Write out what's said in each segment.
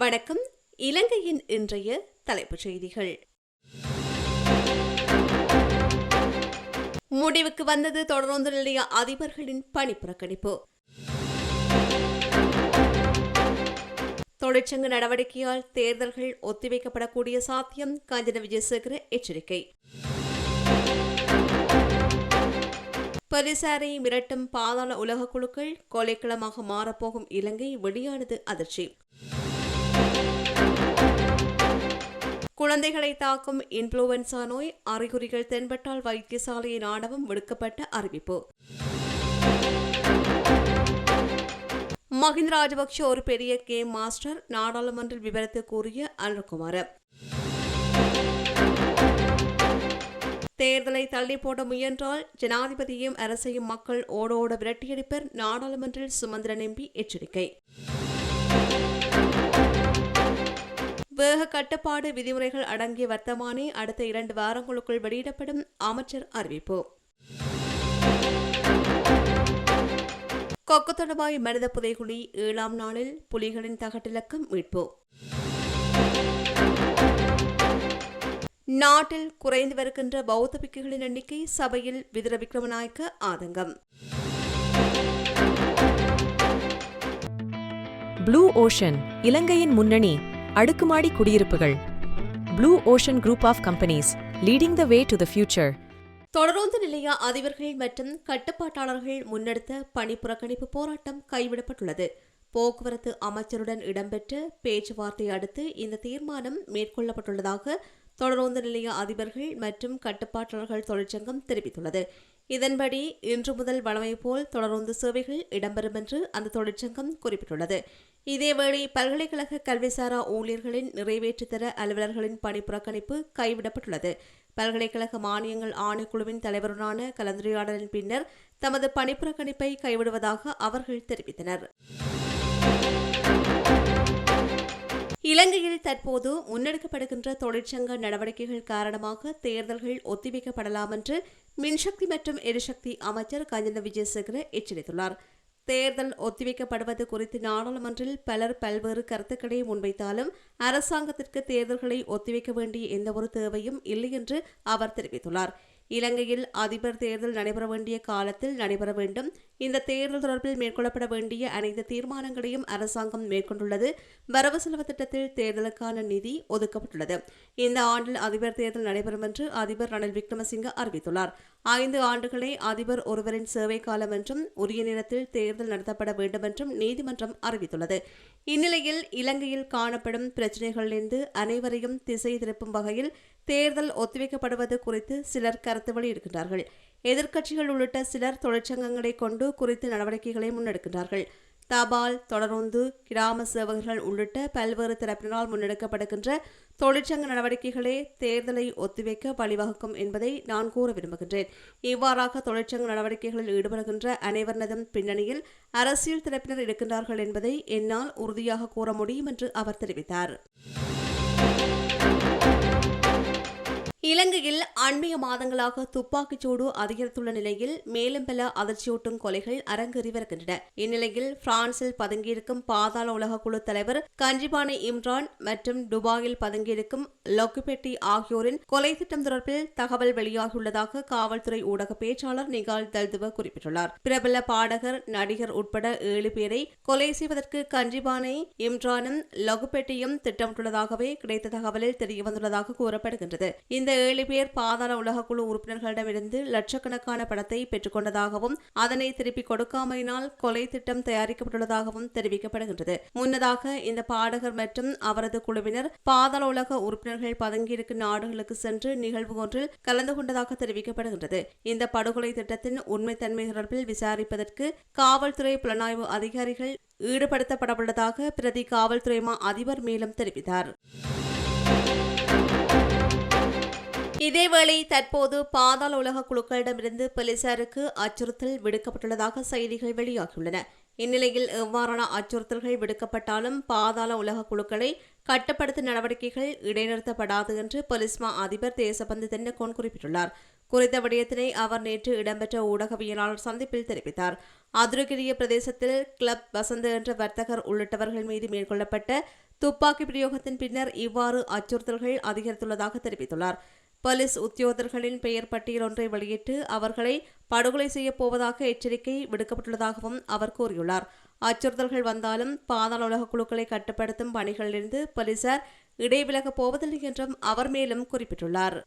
வணக்கம். இலங்கையின் இன்றைய தலைப்புச் செய்திகள். முடிவுக்கு வந்தது தொடர்ந்து நிலைய அதிபர்களின் பணி புறக்கணிப்பு. தொழிற்சங்க நடவடிக்கையால் தேர்தல்கள் ஒத்திவைக்கப்படக்கூடிய சாத்தியம் காஞ்சன விஜயசேகர எச்சரிக்கை. பரிசாரை மிரட்டும் பாதாள உலக குழுக்கள் கொலைக்களமாக மாறப்போகும் இலங்கை வெளியானது அதிர்ச்சி. குழந்தைகளை தாக்கும் இன்ஃப்ளூவன்சா நோய் அறிகுறிகள் தென்பட்டால் வைத்தியசாலையின் ஆணவம் விடுக்கப்பட்ட அறிவிப்பு. மஹிந்த ராஜபக்ஷ ஒரு பெரிய கேம் மாஸ்டர் நாடாளுமன்ற விவரத்தை கூறிய அனுகுமார் தேர்தலை தள்ளி போட முயன்றால் ஜனாதிபதியும் அரசையும் மக்கள் ஓடோட விரட்டியடிப்பர் நாடாளுமன்றில் சுமந்திரன் எம்பி எச்சரிக்கை. வேக கட்டுப்பாடு விதிமுறைகள் அடங்கிய வர்த்தமானி அடுத்த இரண்டு வாரங்களுக்குள் வெளியிடப்படும் அமைச்சர் அறிவிப்பு. கொக்குத்தொடபாய் மனித புதைகுழி ஏழாம் நாளில் புலிகளின் தகட்டிலக்கம் மீட்பு. நாட்டில் குறைந்து வருகின்ற பௌத்த பிக்குகளின் எண்ணிக்கை சபையில் விதிர விக்ரமநாயக்க ஆதங்கம். ப்ளூ ஓஷன் இலங்கையின் முன்னணி அடுக்குமாடி குடியிருப்புகள். Blue ocean group of companies leading the way to the future தொடரோந்து நிலைய அதிபர்கள் மற்றும் கட்டுப்பாட்டாளர்கள் முன்னெடுத்த பணி புறக்கணிப்பு போராட்டம் கைவிடப்பட்டுள்ளது. போக்குவரத்து அமைச்சருடன் இடம்பெற்ற பேச்சுவார்த்தை அடுத்து இந்த தீர்மானம் மேற்கொள்ளப்பட்டுள்ளதாக தொடரோந்து நிலைய அதிபர்கள் மற்றும் கட்டுப்பாட்டாளர்கள் தொழிற்சங்கம் தெரிவித்துள்ளது. இதன்படி இன்று முதல் வழமை போல் தொடர்ந்து சேவைகள் இடம்பெறும் என்று அந்த தொழிற்சங்கம் குறிப்பிட்டுள்ளது. இதேவேளை பல்கலைக்கழக கல்விசாரா ஊழியர்களின் நிறைவேற்றுத்தர அலுவலர்களின் பணி புறக்கணிப்பு கைவிடப்பட்டுள்ளது. பல்கலைக்கழக மானியங்கள் ஆணைக்குழுவின் தலைவருடனான கலந்துரையாடலின் பின்னர் தமது பணிப்புறக்கணிப்பை கைவிடுவதாக அவர்கள் தெரிவித்தனர். இலங்கையில் தற்போது முன்னெடுக்கப்படுகின்ற தொழிற்சங்க நடவடிக்கைகள் காரணமாக தேர்தல்கள் ஒத்திவைக்கப்படலாம் என்று மின்சக்தி மற்றும் எரிசக்தி அமைச்சர் கஞ்சன விஜயசேகர எச்சரித்துள்ளார். தேர்தல் ஒத்திவைக்கப்படுவது குறித்து நாடாளுமன்றில் பலர் பல்வேறு கருத்துக்களை முன்வைத்தாலும் அரசாங்கத்திற்கு தேர்தல்களை ஒத்திவைக்க வேண்டிய எந்தவொரு தேவையும் இல்லை என்று அவர் தெரிவித்துள்ளார். இலங்கையில் அதிபர் தேர்தல் நடைபெற வேண்டிய காலத்தில் நடைபெற வேண்டும். இந்த தேர்தல் தொடர்பில் மேற்கொள்ளப்பட வேண்டிய அனைத்து தீர்மானங்களையும் அரசாங்கம் மேற்கொண்டுள்ளது. வரவு செலவு திட்டத்தில் தேர்தலுக்கான நிதி ஒதுக்கப்பட்டுள்ளது. இந்த ஆண்டில் அதிபர் தேர்தல் நடைபெறும் என்று அதிபர் ரணில் விக்ரமசிங்க அறிவித்துள்ளார். ஐந்து ஆண்டுகளே அதிபர் ஒருவரின் சேவை காலம் என்றும் உரிய நேரத்தில் தேர்தல் நடத்தப்பட வேண்டும் என்றும் நீதிமன்றம் அறிவித்துள்ளது. இந்நிலையில் இலங்கையில் காணப்படும் பிரச்சினைகளிலிருந்து அனைவரையும் திசை திருப்பும் வகையில் தேர்தல் ஒத்திவைக்கப்படுவது குறித்து சிலர் கருத்து வெளியிடுகின்றார்கள். எதிர்க்கட்சிகள் உள்ளிட்ட சிலர் தொழிற்சங்கங்களை கொண்டு குறித்த நடவடிக்கைகளை முன்னெடுக்கின்றார்கள். தபால் தொடர்ந்து கிராம சேவகர்கள் உள்ளிட்ட பல்வேறு தரப்பினரால் முன்னெடுக்கப்படுகின்ற தொழிற்சங்க நடவடிக்கைகளே தேர்தலை ஒத்திவைக்க வழிவகுக்கும் என்பதை நான் கூற விரும்புகின்றேன். இவ்வாறாக தொழிற்சங்க நடவடிக்கைகளில் ஈடுபடுகின்ற அனைவரினதும் பின்னணியில் அரசியல் தரப்பினர் இருக்கின்றார்கள் என்பதை என்னால் உறுதியாக கூற முடியும் என்று அவர் தெரிவித்தார். இலங்கையில் அண்மைய மாதங்களாக துப்பாக்கிச்சூடு அதிகரித்துள்ள நிலையில் மேலும் பல அதிர்ச்சியூட்டும் கொலைகள் அரங்கேறி வருகின்றன. இந்நிலையில் பிரான்சில் பதுங்கியிருக்கும் பாதாள உலக குழு தலைவர் கஞ்சிபானி இம்ரான் மற்றும் துபாயில் பதுங்கியிருக்கும் லொக்குபெட்டி ஆகியோரின் கொலை திட்டம் தொடர்பில் தகவல் வெளியாகியுள்ளதாக காவல்துறை ஊடக பேச்சாளர் நிகால் தல்துவ குறிப்பிட்டுள்ளார். பிரபல பாடகர் நடிகர் உட்பட ஏழு பேரை கொலை செய்வதற்கு கஞ்சிபானை இம்ரானும் லொகுபெட்டியும் திட்டமிட்டுள்ளதாகவே கிடைத்த தகவலில் தெரியவந்துள்ளதாக கூறப்படுகின்றது. இந்த ஏழு பேர் பாதாள உலக குழு உறுப்பினர்களிடமிருந்து லட்சக்கணக்கான பணத்தை பெற்றுக்கொண்டதாகவும் அதனை திருப்பிக் கொடுக்காமையினால் கொலை திட்டம் தயாரிக்கப்பட்டுள்ளதாகவும் தெரிவிக்கப்படுகின்றது. முன்னதாக இந்த பாடகர் மற்றும் அவரது குழுவினர் பாதாள உலக உறுப்பினர்கள் பதுங்கியிருக்கும் நாடுகளுக்கு சென்று நிகழ்வு ஒன்றில் கலந்து கொண்டதாக தெரிவிக்கப்படுகின்றது. இந்த படுகொலை திட்டத்தின் உண்மைத்தன்மை தொடர்பில் விசாரிப்பதற்கு காவல்துறை புலனாய்வு அதிகாரிகள் ஈடுபடுத்தப்படவுள்ளதாக பிரதி காவல்துறை மா அதிபர் மேலும் தெரிவித்தார். இதேவேளை தற்போது பாதாள உலக குழுக்களிடமிருந்து போலீசாருக்கு அச்சுறுத்தல் விடுக்கப்பட்டுள்ளதாக செய்திகள் வெளியாகியுள்ளன. இந்நிலையில் எவ்வாறான அச்சுறுத்தல்கள் விடுக்கப்பட்டாலும் பாதாள உலக குழுக்களை கட்டுப்படுத்தும் நடவடிக்கைகள் இடைநிறுத்தப்படாது என்று பொலிஸ்மா அதிபர் தேசபந்து தென்னகோன் குறிப்பிட்டுள்ளார். குறித்த விடயத்தினை அவர் நேற்று இடம்பெற்ற ஊடகவியலாளர் சந்திப்பில் தெரிவித்தார். அதுருகிரிய பிரதேசத்தில் கிளப் வசந்த் என்ற வர்த்தகர் உள்ளிட்டவர்கள் மீது மேற்கொள்ளப்பட்ட துப்பாக்கி பிரயோகத்தின் பின்னர் இவ்வாறு அச்சுறுத்தல்கள் அதிகரித்துள்ளதாக தெரிவித்துள்ளார். போலீஸ் உத்தியோகர்களின் பெயர் பட்டியல் ஒன்றை வெளியிட்டு அவர்களை படுகொலை செய்யப் போவதாக எச்சரிக்கை விடுக்கப்பட்டுள்ளதாகவும் அவர் கூறியுள்ளார். அச்சுறுத்தல்கள் வந்தாலும் பாதாள உலக குழுக்களை கட்டுப்படுத்தும் பணிகளிலிருந்து போலீசார் இடைவிலகப் போவதில்லை என்றும் அவர் மேலும் குறிப்பிட்டுள்ளார்.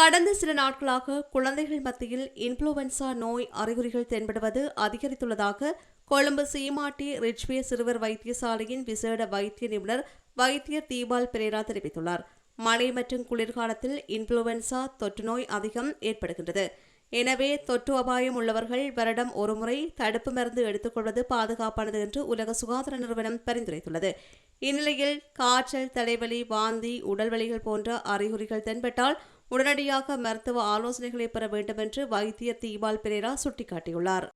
கடந்த சில நாட்களாக குழந்தைகள் மத்தியில் இன்ஃப்ளூவன்சா நோய் அறிகுறிகள் தென்படுவது அதிகரித்துள்ளதாக கொழும்பு சீமாட்டி ரிச்வே சிறுவர் வைத்தியசாலையின் விசேட வைத்திய நிபுணர் வைத்தியர் தீபால் பிரேரா தெரிவித்துள்ளார். மழை மற்றும் குளிர்காலத்தில் இன்ஃப்ளூவன்சா தொற்று நோய் அதிகம் ஏற்படுகின்றது. எனவே தொற்று அபாயம் உள்ளவர்கள் வருடம் ஒருமுறை தடுப்பு மருந்து எடுத்துக்கொள்வது பாதுகாப்பானது என்று உலக சுகாதார நிறுவனம் பரிந்துரைத்துள்ளது. இந்நிலையில் காய்ச்சல் தலைவலி வாந்தி உடல்வலிகள் போன்ற அறிகுறிகள் தென்பட்டால் உடனடியாக மருத்துவ ஆலோசனைகளை பெற வேண்டும் என்று வைத்தியர் தீபால் பெரேரா சுட்டிக்காட்டியுள்ளார்.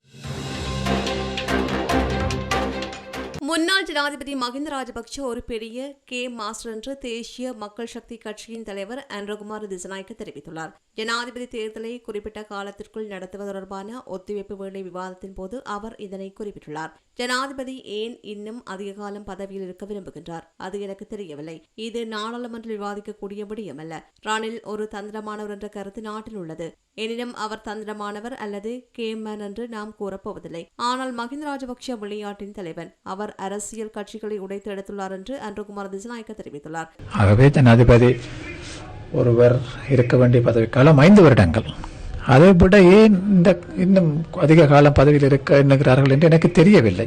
முன்னாள் ஜனாதிபதி மஹிந்த ராஜபக்ஷ ஒரு பெரிய கே மாஸ்டர் என்று தேசிய மக்கள் சக்தி கட்சியின் தலைவர் அன்ரகுமார் திசநாயக்க தெரிவித்துள்ளார். ஜனாதிபதி தேர்தலை குறிப்பிட்ட காலத்திற்குள் நடத்துவது தொடர்பான ஒத்திவைப்பு வேலை விவாதத்தின் போது அவர் இதனை குறிப்பிட்டுள்ளார். ஜனாதிபதி ஏன் இன்னும் அதிக காலம் பதவியில் இருக்க விரும்புகின்றார்? அது எனக்கு தெரியவில்லை. இது நாடாளுமன்றில் விவாதிக்கக்கூடிய விடயமல்ல. ரானில் ஒரு தந்திரமானவர் என்ற கருத்து நாட்டில் உள்ளது. எனினும் அவர் தந்திரமானவர் அல்லது கேமன் என்று நாம் கூறப்போவதில்லை. ஆனால் மஹிந்த ராஜபக்ஷ விளையாட்டின் தலைவன் அவர் அரசியல் கட்சிகளை உடைத்து எடுத்துள்ளார் என்று அன்றுகுமார் திசநாயக்க தெரிவித்துள்ளார். ஆகவே ஜனாதிபதி. ஒருவர் இருக்க வேண்டிய பதவிக்காலம் ஐந்து வருடங்கள். அதை விட ஏன் இந்த இன்னும் அதிக காலம் பதவியில் இருக்க எண்ணுகிறார்கள் என்று எனக்கு தெரியவில்லை.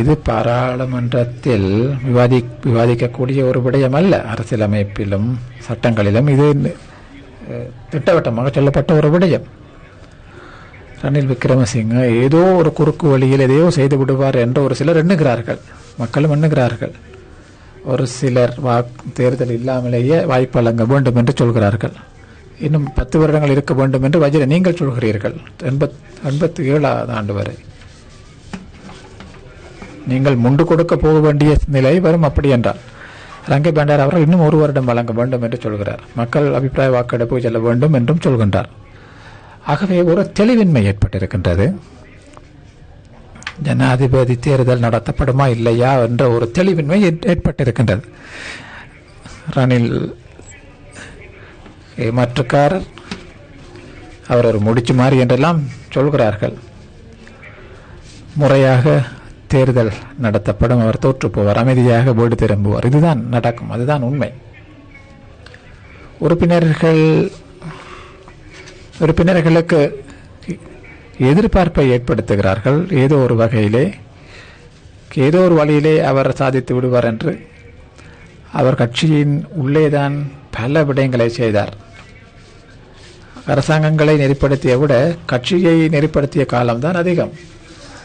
இது பாராளுமன்றத்தில் விவாதி விவாதிக்கக்கூடிய ஒரு விடயம் அல்ல அரசியலமைப்பிலும் சட்டங்களிலும் இது திட்டவட்டமாக சொல்லப்பட்ட ஒரு விடயம். ரணில் விக்ரமசிங்க ஏதோ ஒரு குறுக்கு வழியில் எதையோ செய்து விடுவார் என்று ஒரு சிலர் எண்ணுகிறார்கள். மக்களும் எண்ணுகிறார்கள். ஒரு சிலர் வாக்கு தேர்தல் இல்லாமலேயே வாய்ப்பு வழங்க வேண்டும் என்று சொல்கிறார்கள். இன்னும் பத்து வருடங்கள் இருக்க வேண்டும் என்று வஜிர நீங்கள் சொல்கிறீர்கள். எண்பத் எண்பத்தி ஏழாவது ஆண்டு வரை. நீங்கள் முண்டு கொடுக்க போக வேண்டிய நிலை வரும் அப்படி என்றால் ரங்கை பண்டார் அவர்கள் இன்னும் ஒரு வருடம் வழங்க வேண்டும் என்று சொல்கிறார். மக்கள் அபிப்பிராய வாக்கெடுப்பு செல்ல வேண்டும் என்றும் சொல்கின்றார். ஆகவே ஒரு தெளிவின்மை ஏற்பட்டிருக்கின்றது. ஜனாதிபதி தேர்தல் நடத்தப்படுமா இல்லையா என்ற ஒரு தெளிவின்மை ஏற்- ஏற்பட்டிருக்கின்றது. ரணில் ஏமாற்றுக்காரர் அவர் ஒரு முடிச்சு மாறி என்றெல்லாம் சொல்கிறார்கள். முறையாக தேர்தல் நடத்தப்படும் அவர் தோற்றுப்போவார் அமைதியாக வீடு திரும்புவார். இதுதான் நடக்கும் அதுதான் உண்மை. உறுப்பினர்கள் உறுப்பினர்களுக்கு எதிர்பார்ப்பை ஏற்படுத்துகிறார்கள். ஏதோ ஒரு வகையிலே ஏதோ ஒரு வழியிலே அவர் சாதித்து விடுவார் என்று. அவர் கட்சியின் உள்ளேதான் பல விடயங்களை செய்தார். அரசாங்கங்களை நெறிப்படுத்திய விட கட்சியை நெறிப்படுத்திய காலம்தான் அதிகம்.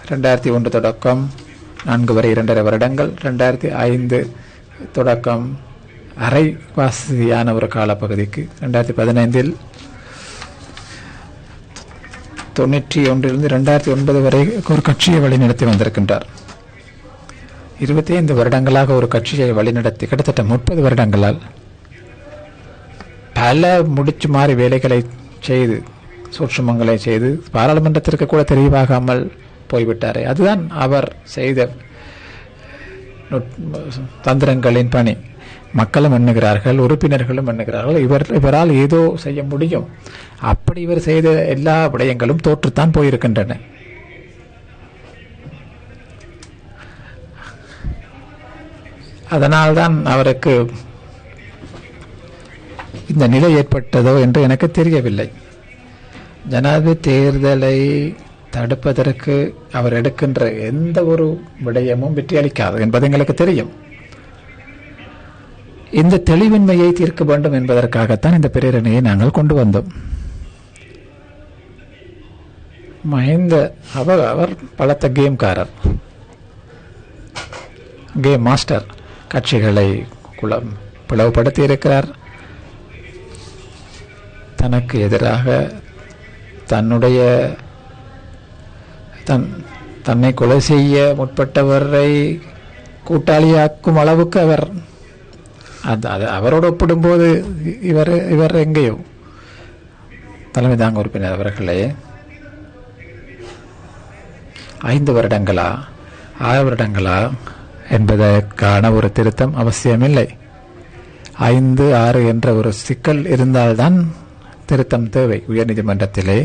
ரெண்டாயிரத்தி ஒன்று தொடக்கம் நான்கு வரை இரண்டரை வருடங்கள் ரெண்டாயிரத்தி ஐந்து தொடக்கம் அரைவாசியான ஒரு காலப்பகுதிக்கு ரெண்டாயிரத்தி பதினைந்தில் தொண்ணூற்றி ஒன்றிலிருந்து ரெண்டாயிரத்தி ஒன்பது வரை ஒரு கட்சியை வழிநடத்தி வந்திருக்கின்றார். இருபத்தி ஐந்து வருடங்களாக ஒரு கட்சியை வழிநடத்தி கிட்டத்தட்ட முப்பது வருடங்களால் பல முடிச்சு மாறி வேலைகளை செய்து சூட்சமங்களை செய்து பாராளுமன்றத்திற்கு கூட தெரிவாகாமல் போய்விட்டாரே. அதுதான் அவர் செய்த தந்திரங்களின் பணி. மக்களும் எண்ணுகிறார்கள் உறுப்பினர்களும் எண்ணுகிறார்கள். இவர் இவரால் ஏதோ செய்ய முடியும். அப்படி இவர் செய்த எல்லா விடயங்களும் தோற்றுத்தான் போயிருக்கின்றன. அதனால்தான் அவருக்கு இந்த நிலை ஏற்பட்டதோ என்று எனக்கு தெரியவில்லை. ஜனாதிபதி தேர்தலை தடுப்பதற்கு அவர் எடுக்கின்ற எந்த ஒரு விடயமும் வெற்றியளிக்காது என்பது எங்களுக்கு தெரியும். இந்த தெளிவின்மையை தீர்க்க வேண்டும் என்பதற்காகத்தான் இந்த பிரேரணையை நாங்கள் கொண்டு வந்தோம். மஹிந்த அவர் அவர் பலத்த கேம்காரர். கேம் மாஸ்டர் கட்சிகளை குளம் பிளவுபடுத்தி இருக்கிறார் தனக்கு எதிராக தன்னுடைய தன் தன்னை கொலை செய்ய முற்பட்டவரை கூட்டாளியாக்கும் அளவுக்கு அவர் அது அது அவரோடு ஒப்பிடும்போது இவர் இவர் எங்கேயோ தலைமை தாங்க உறுப்பினர் அவர்களே ஐந்து வருடங்களா ஆறு வருடங்களா என்பதற்கான ஒரு திருத்தம் அவசியமில்லை ஐந்து ஆறு என்ற ஒரு சிக்கல் இருந்தால்தான் திருத்தம் தேவை உயர்நீதிமன்றத்திலே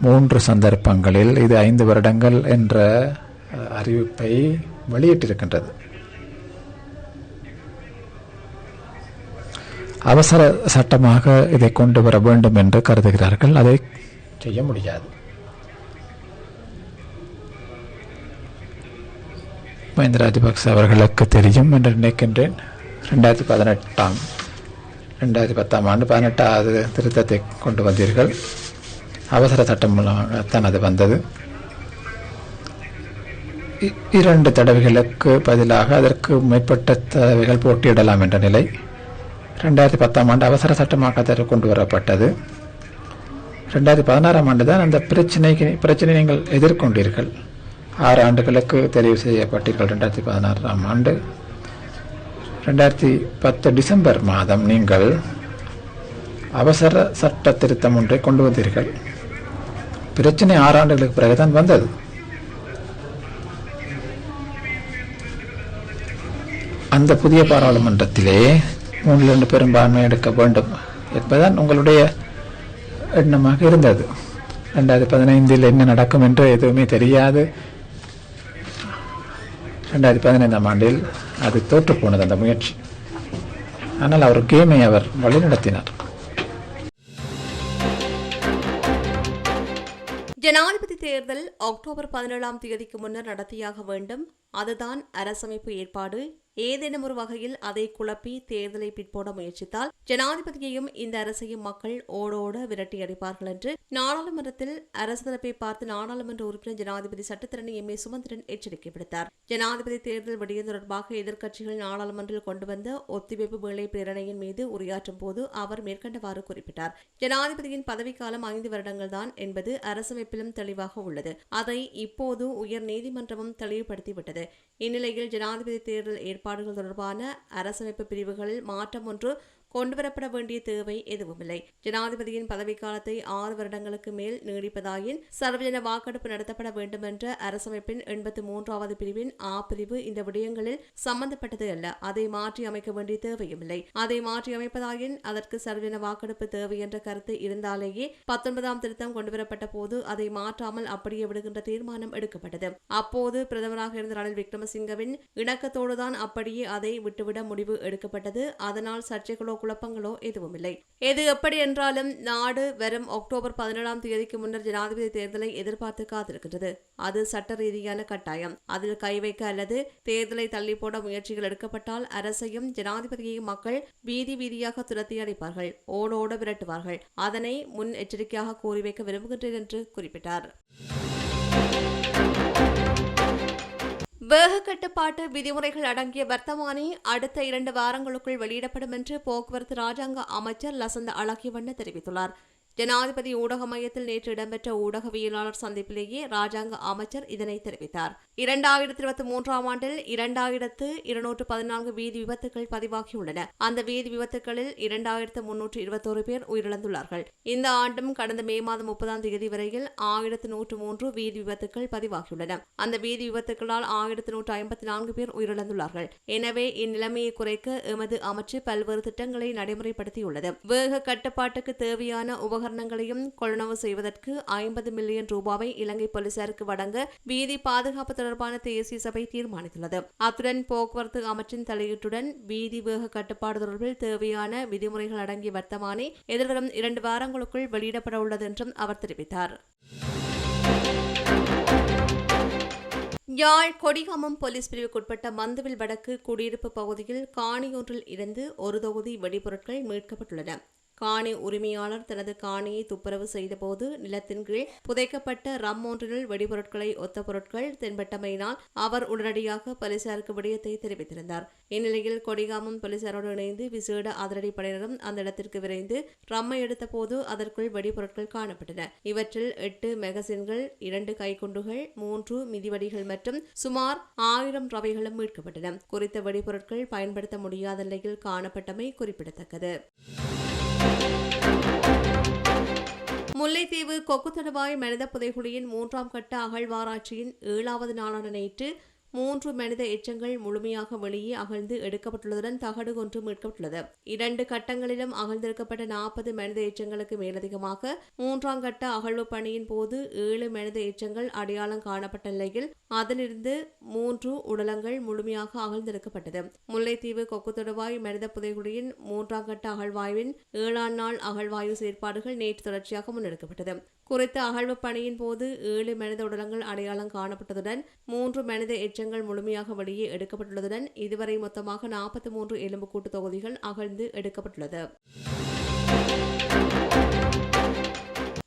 மூன்று சந்தர்ப்பங்களில் இது ஐந்து வருடங்கள் என்ற அறிவிப்பை வெளியிட்டிருக்கின்றது அவசர சட்டமாக இதை கொண்டு வர வேண்டும் என்று கருதுகிறார்கள். அதை செய்ய முடியாது. மஹிந்த ராஜபக்ச அவர்களுக்கு தெரியும் என்று நினைக்கின்றேன். ரெண்டாயிரத்தி பதினெட்டாம் ரெண்டாயிரத்தி பத்தாம் ஆண்டு பதினெட்டாவது திருத்தத்தை கொண்டு வந்தீர்கள். அவசர சட்டம் மூலமாகத்தான் அது வந்தது இரண்டு தடவைகளுக்கு பதிலாக அதற்கு மேற்பட்ட தடவைகள் போட்டியிடலாம் என்ற நிலை. ரெண்டாயிரத்தி பத்தாம் ஆண்டு அவசர சட்டமாக கொண்டு வரப்பட்டது. ரெண்டாயிரத்தி பதினாறாம் ஆண்டு தான் அந்த பிரச்சனைக்கு பிரச்சனை நீங்கள் எதிர்கொண்டீர்கள். ஆறு ஆண்டுகளுக்கு தெரிவு செய்யப்பட்டீர்கள் ரெண்டாயிரத்தி பதினாறாம் ஆண்டு. ரெண்டாயிரத்தி பத்து டிசம்பர் மாதம் நீங்கள் அவசர சட்ட திருத்தம் ஒன்றை கொண்டு வந்தீர்கள். பிரச்சனை ஆறு ஆண்டுகளுக்கு பிறகுதான் வந்தது. அந்த புதிய பாராளுமன்றத்திலே மூன்றில் பெரும்பான்மை எடுக்க வேண்டும். என்பதுதான் உங்களுடைய எண்ணமாக இருந்தது. ரெண்டாயிரத்தி பதினைந்தில் என்ன நடக்கும் என்று எதுவுமே தெரியாது. ரெண்டாயிரத்தி பதினைந்தாம் ஆண்டில் அது தோற்று போனது அந்த முயற்சி. ஆனால் அவர் கேமை அவர் வழிநடத்தினார். ஜனாதிபதி தேர்தல் அக்டோபர் பதினேழாம் தேதிக்கு முன்னர் நடத்தியாக வேண்டும். அதுதான் அரசமைப்பு ஏற்பாடு. ஏதேனும் ஒரு வகையில் அதை குழப்பி தேர்தலை பிற்போட முயற்சித்தால் ஜனாதிபதியையும் இந்த அரசையும் மக்கள் ஓடோட விரட்டி அடிப்பார்கள் என்று நாடாளுமன்றத்தில் அரசு தரப்பை பார்த்து நாடாளுமன்ற உறுப்பினர் ஜனாதிபதி சட்டத்திரணி எம் ஏ சுமந்திரன் எச்சரிக்கை விடுத்தார். ஜனாதிபதி தேர்தல் விடயம் தொடர்பாக எதிர்க்கட்சிகள் நாடாளுமன்றில் கொண்டு வந்த ஒத்திவைப்பு வேலை பிரேரணையின் மீது உரையாற்றும் போது அவர் மேற்கண்டவாறு குறிப்பிட்டார். ஜனாதிபதியின் பதவிக்காலம் ஐந்து வருடங்கள் தான் என்பது அரசமைப்பிலும் தெளிவாக உள்ளது. அதை இப்போது உயர் நீதிமன்றமும் தெளிவுபடுத்திவிட்டது. இந்நிலையில் ஜனாதிபதி தேர்தல் ஏற்பாடுகள் தொடர்பான அரசமைப்பு பிரிவுகளில் மாற்றம் ஒன்று கொண்டுவரப்பட வேண்டிய தேவை எதுவுமில்லை. ஜனாதிபதியின் பதவிக்காலத்தை ஆறு வருடங்களுக்கு மேல் நீடிப்பதாயின் சர்வஜன வாக்கெடுப்பு நடத்தப்பட வேண்டும் என்ற அரசமைப்பின் எண்பத்தி மூன்றாவது பிரிவின் ஆ பிரிவு இந்த விடயங்களில் சம்பந்தப்பட்டது அல்ல. அதை மாற்றி அமைக்க வேண்டிய தேவையுமில்லை. அதை மாற்றி அமைப்பதாயின் அதற்கு சர்வஜன வாக்கெடுப்பு தேவை என்ற கருத்து இருந்தாலேயே பத்தொன்பதாம் திருத்தம் கொண்டுவரப்பட்ட போது அதை மாற்றாமல் அப்படியே விடுகின்ற தீர்மானம் எடுக்கப்பட்டது. அப்போது பிரதமராக இருந்த ரணில் விக்ரமசிங்கவின் இணக்கத்தோடுதான் அப்படியே அதை விட்டுவிட முடிவு எடுக்கப்பட்டது. அதனால் சர்ச்சைகளோ குழப்பங்களோ எதுவுமில்லை. எது எப்படி என்றாலும் நாடு வரும் அக்டோபர் பதினேழாம் தேதிக்கு முன்னர் ஜனாதிபதி தேர்தலை எதிர்பார்த்து காத்திருக்கின்றது. அது சட்ட ரீதியான கட்டாயம். அதில் கை வைக்க அல்லது தேர்தலை தள்ளி போட முயற்சிகள் எடுக்கப்பட்டால் அரசையும் ஜனாதிபதியையும் மக்கள் வீதி வீதியாக துரத்தி அடிப்பார்கள். ஓடோட விரட்டுவார்கள். அதனை முன் எச்சரிக்கையாக கூறி வைக்க விரும்புகின்றேன் என்று குறிப்பிட்டார். வேக கட்டுப்பாட்டு விதிமுறைகள் அடங்கிய வர்த்தமானி அடுத்த இரண்டு வாரங்களுக்குள் வெளியிடப்படும் என்று போக்குவரத்து ராஜாங்க அமைச்சர் லசந்த அழகியவண்ண தெரிவித்துள்ளார். ஜனாதிபதி ஊடக மையத்தில் நேற்று இடம்பெற்ற ஊடகவியலாளர் சந்திப்பிலேயே ராஜாங்க அமைச்சர் இதனை தெரிவித்தார். இரண்டாயிரத்தி இருபத்தி மூன்றாம் ஆண்டில் இரண்டாயிரத்து இருநூற்று பதினான்கு வீதி விபத்துகள் பதிவாகியுள்ளன. அந்த வீதி விபத்துகளில் இரண்டாயிரத்து முன்னூற்று இருபத்தோரு பேர் உயிரிழந்துள்ளார்கள். இந்த ஆண்டும் கடந்த மே மாதம் முப்பதாம் தேதி வரையில் ஆயிரத்து நூற்று மூன்று வீதி விபத்துகள் பதிவாகியுள்ளன. அந்த வீதி விபத்துகளால் ஆயிரத்து நூற்று ஐம்பத்தி நான்கு பேர் உயிரிழந்துள்ளார்கள். எனவே இந்நிலைமையை குறைக்க எமது அமைச்சு பல்வேறு திட்டங்களை நடைமுறைப்படுத்தியுள்ளது. வேக கட்டுப்பாட்டுக்கு தேவையான உபகரணங்களையும் கொள்வனவு செய்வதற்கு ஐம்பது மில்லியன் ரூபாவை இலங்கை போலீசாருக்கு வழங்க வீதி பாதுகாப்பு தொடர்பான தேசிய சபை தீர்மானித்துள்ளது. அத்துடன் போக்குவரத்து அமைச்சின் தலையீட்டுடன் வீதி வேக கட்டுப்பாடு தொடர்பில் தேவையான விதிமுறைகள் அடங்கிய வர்த்தமானி எதிர்வரும் இரண்டு வாரங்களுக்குள் வெளியிடப்பட உள்ளது என்றும் அவர் தெரிவித்தார். யாழ் கொடிகாமம் போலீஸ் பிரிவுக்குட்பட்ட மந்துவில் வடக்கு குடியிருப்பு பகுதியில் காணியொன்றில் இருந்து ஒரு தொகுதி வெடிபொருட்கள் மீட்கப்பட்டுள்ளன. காணி உரிமையாளர் தனது காணியை துப்புரவு செய்தபோது நிலத்தின் கீழ் புதைக்கப்பட்ட ரம் ஒன்றினுள் வெடிபொருட்களை ஒத்த பொருட்கள் தென்பட்டமையினால் அவர் உடனடியாக போலீசாருக்கு விடயத்தை தெரிவித்திருந்தார். இந்நிலையில் கொடிகாமம் போலீசாரோடு இணைந்து விசேட அதிரடிப்படையினரும் அந்த இடத்திற்கு விரைந்து ரம்மை எடுத்தபோது அதற்குள் வெடிபொருட்கள் காணப்பட்டன. இவற்றில் எட்டு மெகசின்கள் இரண்டு கைக்குண்டுகள் மூன்று மிதிவடிகள் மற்றும் சுமார் ஆயிரம் ரவைகளும் மீட்கப்பட்டன. குறித்த வெடிபொருட்கள் பயன்படுத்த முடியாத நிலையில் காணப்பட்டமை குறிப்பிடத்தக்கது. முல்லைத்தீவு கொக்குத்தடுவாய் மனித புதைகுழியின் மூன்றாம் கட்ட அகழ்வாராய்ச்சியின் ஏழாவது நாளான நேற்று மூன்று மனித எச்சங்கள் முழுமையாக வெளியே அகழ்ந்து எடுக்கப்பட்டுள்ளதுடன் தகடு ஒன்று மீட்கப்பட்டுள்ளது. இரண்டு கட்டங்களிலும் அகழ்ந்திருக்கப்பட்ட நாற்பது மனித எச்சங்களுக்கு மேலதிகமாக மூன்றாம் கட்ட அகழ்வு பணியின் போது ஏழு மனித எச்சங்கள் அடையாளம் காணப்பட்ட நிலையில் அதிலிருந்து மூன்று உடலங்கள் முழுமையாக அகழ்ந்தெடுக்கப்பட்டது முல்லைத்தீவு கொக்குத்தொடுவாய் மனித புதைகுடியின் மூன்றாம் கட்ட அகழ்வாய்வின் ஏழாம் நாள் அகழ்வாய்வு செயற்பாடுகள் நேற்று தொடர்ச்சியாக முன்னெடுக்கப்பட்டது. குறித்த அகழ்வு பணியின் போது ஏழு மனித உடலங்கள் அடையாளம் காணப்பட்டதுடன் மூன்று மனித எச்சங்கள் முழுமையாக வெளியே எடுக்கப்பட்டுள்ளதுடன் இதுவரை மொத்தமாக நாற்பத்தி மூன்று எலும்புக்கூட்டு தொகுதிகள் அகழ்ந்து எடுக்கப்பட்டுள்ளது.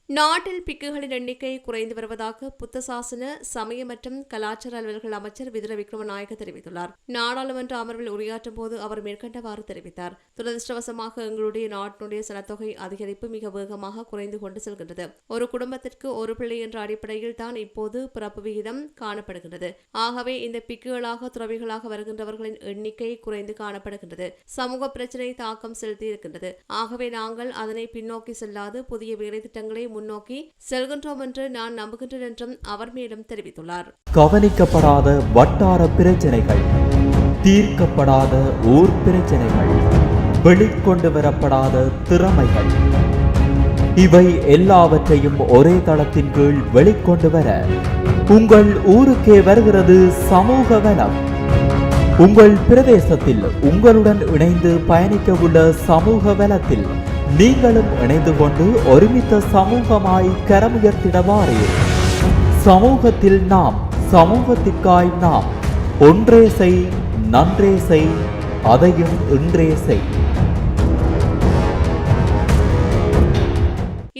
நாட்டில் பிக்குகளின் எண்ணிக்கை குறைந்து வருவதாக புத்த சாசன சமய மற்றும் கலாச்சார அலுவல்கள் அமைச்சர் விதுர விக்ரமநாயக்க தெரிவித்துள்ளார். நாடாளுமன்ற அமர்வில் உரையாற்றும் போது அவர் மேற்கண்டவாறு தெரிவித்தார். துரதிருஷ்டவசமாக எங்களுடைய நாட்டினுடைய சனத்தொகை அதிகரிப்பு மிக வேகமாக குறைந்து கொண்டு செல்கின்றது. ஒரு குடும்பத்திற்கு ஒரு பிள்ளை என்ற அடிப்படையில் தான் இப்போது பிறப்பு விகிதம் காணப்படுகின்றது. ஆகவே இந்த பிக்குகளாக துறவிகளாக வருகின்றவர்களின் எண்ணிக்கை குறைந்து காணப்படுகின்றது. சமூக பிரச்சினை தாக்கம் செலுத்தி இருக்கின்றது ஆகவே நாங்கள் அதனை பின்னோக்கி செல்லாது புதிய வேலை திட்டங்களை முன்னோக்கி செல்கின்றோம் என்று நான் நம்புகின்றேன் என்றும் அவர் மேலும் தெரிவித்துள்ளார். கவனிக்கப்படாத வட்டார பிரச்சனைகள் தீர்க்கப்படாத ஊர் பிரச்சனைகள் வெளிக்கொண்டு வரப்படாத திறமைகள் இவை எல்லாவற்றையும் ஒரே தளத்தின் கீழ் வெளிக்கொண்டு வர உங்கள் ஊருக்கே வருகிறது சமூக வனம். உங்கள் பிரதேசத்தில் உங்களுடன் இணைந்து பயணிக்க உள்ள சமூக வலத்தில் நீங்களும் இணைந்து கொண்டு ஒருமித்த சமூகமாய் கரமுயர்த்திட சமூகத்தில் நாம் சமூகத்திற்காய் நாம் ஒன்றே செய் நன்றே செய் அதையும் இன்றே செய்.